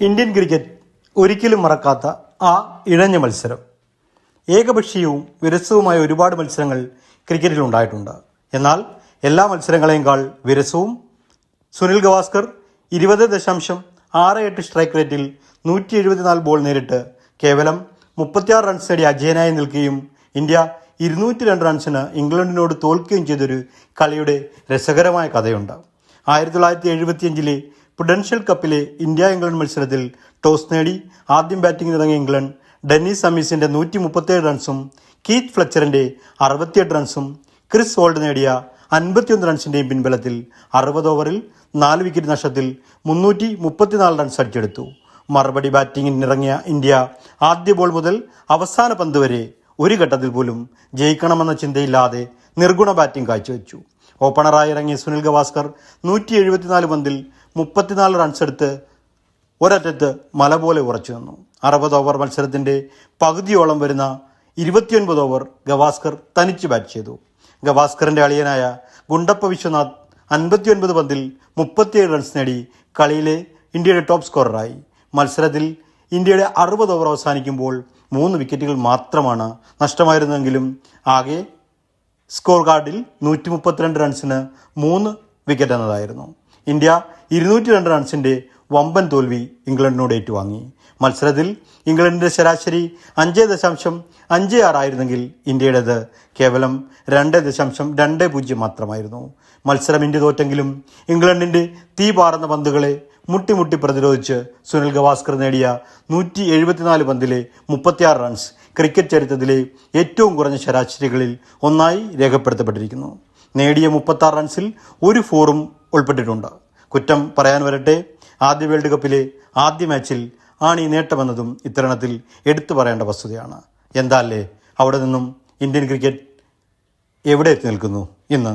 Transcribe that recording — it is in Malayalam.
ഇന്ത്യൻ ക്രിക്കറ്റ് ഒരിക്കലും മറക്കാത്ത ആ ഇഴഞ്ഞ മത്സരം. ഏകപക്ഷീയവും വിരസവുമായ ഒരുപാട് മത്സരങ്ങൾ ക്രിക്കറ്റിൽ ഉണ്ടായിട്ടുണ്ട്. എന്നാൽ എല്ലാ മത്സരങ്ങളെക്കാൾ വിരസവും സുനിൽ ഗവാസ്കർ ഇരുപത് ദശാംശം ആറ് എട്ട് സ്ട്രൈക്ക് റേറ്റിൽ നൂറ്റി എഴുപത്തിനാല് ബോൾ നേരിട്ട് കേവലം മുപ്പത്തിയാറ് റൺസ് നേടി അജയനായി നിൽക്കുകയും ഇന്ത്യ ഇരുന്നൂറ്റി രണ്ട് റൺസിന് ഇംഗ്ലണ്ടിനോട് തോൽക്കുകയും ചെയ്തൊരു കളിയുടെ രസകരമായ കഥയുണ്ട്. ആയിരത്തി തൊള്ളായിരത്തി എഴുപത്തിയഞ്ചിലെ പുഡൻഷ്യൽ കപ്പിലെ ഇന്ത്യ ഇംഗ്ലണ്ട് മത്സരത്തിൽ ടോസ് നേടി. ആദ്യം ബാറ്റിംഗ് ഇറങ്ങിയ ഇംഗ്ലണ്ട് ഡെന്നിസ് സമീസിന്റെ നൂറ്റി മുപ്പത്തേഴ് റൺസും കീത്ത് ഫ്ലെച്ചറിന്റെ അറുപത്തിയെട്ട് റൺസും ക്രിസ് വോൾഡ് നേടിയ അൻപത്തിയൊന്ന് റൺസിന്റെയും പിൻബലത്തിൽ അറുപത് ഓവറിൽ നാല് വിക്കറ്റ് നഷ്ടത്തിൽ മുന്നൂറ്റി മുപ്പത്തിനാല് റൺസ് അടിച്ചെടുത്തു. മറുപടി ബാറ്റിംഗിനിറങ്ങിയ ഇന്ത്യ ആദ്യ ബോൾ മുതൽ അവസാന പന്ത് വരെ ഒരു ഘട്ടത്തിൽ പോലും ജയിക്കണമെന്ന ചിന്തയില്ലാതെ നിർഗുണ ബാറ്റിംഗ് കാഴ്ചവെച്ചു. ഓപ്പണറായി ഇറങ്ങിയ സുനിൽ ഗവാസ്കർ നൂറ്റി എഴുപത്തിനാല് പന്തിൽ മുപ്പത്തിനാല് റൺസ് എടുത്ത് ഒരറ്റത്ത് മല പോലെ ഉറച്ചു നിന്നു. അറുപത് ഓവർ മത്സരത്തിന്റെ പകുതിയോളം വരുന്ന ഇരുപത്തിയൊൻപത് ഓവർ ഗവാസ്കർ തനിച്ച് ബാറ്റ് ചെയ്തു. ഗവാസ്കറിന്റെ അളിയനായ ഗുണ്ടപ്പ വിശ്വനാഥ് അൻപത്തിയൊൻപത് പന്തിൽ മുപ്പത്തിയേഴ് റൺസ് നേടി കളിയിലെ ഇന്ത്യയുടെ ടോപ്പ് സ്കോററായി മത്സരത്തിൽ ഇന്ത്യയുടെ അറുപത് ഓവർ അവസാനിക്കുമ്പോൾ മൂന്ന് വിക്കറ്റുകൾ മാത്രമാണ് നഷ്ടമായിരുന്നെങ്കിലും ആകെ സ്കോർ കാർഡിൽ നൂറ്റി മുപ്പത്തിരണ്ട് റൺസിന് മൂന്ന് വിക്കറ്റ് എന്നതായിരുന്നു. ഇന്ത്യ ഇരുന്നൂറ്റി രണ്ട് റൺസിന്റെ വമ്പൻ തോൽവി ഇംഗ്ലണ്ടിനോട് ഏറ്റുവാങ്ങി. മത്സരത്തിൽ ഇംഗ്ലണ്ടിന്റെ ശരാശരി അഞ്ച് ദശാംശം അഞ്ച് ആറായിരുന്നെങ്കിൽ ഇന്ത്യയുടേത് കേവലം രണ്ട് ദശാംശം രണ്ട് പൂജ്യം മാത്രമായിരുന്നു. മത്സരം ഇന്ത്യ തോറ്റെങ്കിലും ഇംഗ്ലണ്ടിന്റെ തീ പാറുന്ന പന്തുകളെ മുട്ടിമുട്ടി പ്രതിരോധിച്ച് സുനിൽ ഗവാസ്കർ നേടിയ നൂറ്റി എഴുപത്തിനാല് പന്തിലെ മുപ്പത്തിയാറ് റൺസ് ക്രിക്കറ്റ് ചരിത്രത്തിലെ ഏറ്റവും കുറഞ്ഞ ശരാശരികളിൽ ഒന്നായി രേഖപ്പെടുത്തപ്പെട്ടിരിക്കുന്നു. നേടിയ മുപ്പത്താറ് റൺസിൽ ഒരു ഫോറും ഉൾപ്പെട്ടിട്ടുണ്ട്. കുറ്റം പറയാൻ വരട്ടെ. ആദ്യ വേൾഡ് കപ്പിലെ ആദ്യ മാച്ചിൽ ആണി നേട്ടമെന്നതും ഇത്തരണത്തിൽ എടുത്തു പറയേണ്ട വസ്തുതയാണ്. എന്താല്ലേ അവിടെ നിന്നും ഇന്ത്യൻ ക്രിക്കറ്റ് എവിടെ എത്തി നിൽക്കുന്നു? ഇന്ന്